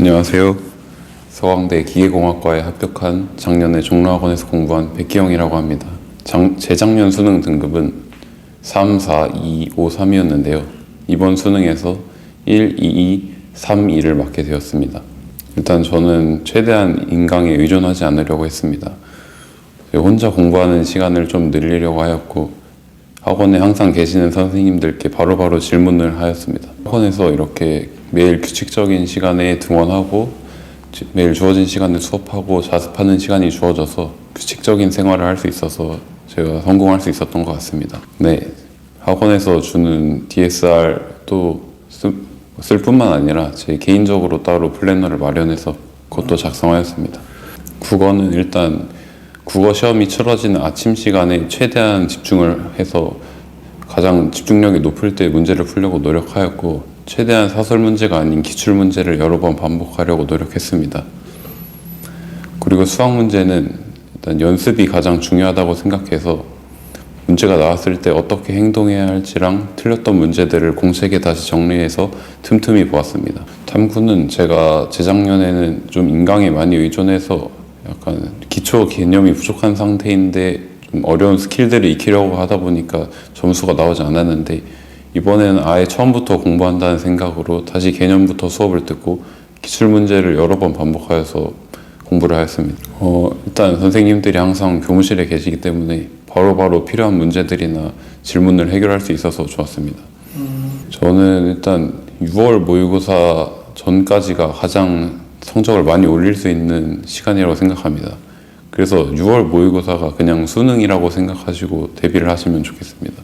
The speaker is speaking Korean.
안녕하세요. 서강대 기계공학과에 합격한 작년에 종로학원에서 공부한 백기영이라고 합니다. 장- 재작년 수능 등급은 3, 4, 2, 5, 3이었는데요. 이번 수능에서 1, 2, 2, 3, 2를 맡게 되었습니다. 일단 저는 최대한 인강에 의존하지 않으려고 했습니다. 혼자 공부하는 시간을 좀 늘리려고 하였고 학원에 항상 계시는 선생님들께 바로바로 질문을 하였습니다. 학원에서 이렇게 매일 규칙적인 시간에 등원하고 지- 매일 주어진 시간에 수업하고 자습하는 시간이 주어져서 규칙적인 생활을 할 수 있어서 제가 성공할 수 있었던 것 같습니다. 네, 학원에서 주는 DSR도 쓸, 쓸 뿐만 아니라 제 개인적으로 따로 플래너를 마련해서 그것도 작성하였습니다. 국어는 일단 국어 시험이 치러지는 아침 시간에 최대한 집중을 해서 가장 집중력이 높을 때 문제를 풀려고 노력하였고 최대한 사설 문제가 아닌 기출 문제를 여러 번 반복하려고 노력했습니다. 그리고 수학 문제는 일단 연습이 가장 중요하다고 생각해서 문제가 나왔을 때 어떻게 행동해야 할지랑 틀렸던 문제들을 공책에 다시 정리해서 틈틈이 보았습니다. 탐구는 제가 재작년에는 좀 인강에 많이 의존해서 약간 기초 개념이 부족한 상태인데 좀 어려운 스킬들을 익히려고 하다 보니까 점수가 나오지 않았는데 이번에는 아예 처음부터 공부한다는 생각으로 다시 개념부터 수업을 듣고 기출 문제를 여러 번 반복하여서 공부를 하였습니다. 어, 일단 선생님들이 항상 교무실에 계시기 때문에 바로바로 필요한 문제들이나 질문을 해결할 수 있어서 좋았습니다. 저는 일단 6월 모의고사 전까지가 가장 성적을 많이 올릴 수 있는 시간이라고 생각합니다. 그래서 6월 모의고사가 그냥 수능이라고 생각하시고 대비를 하시면 좋겠습니다.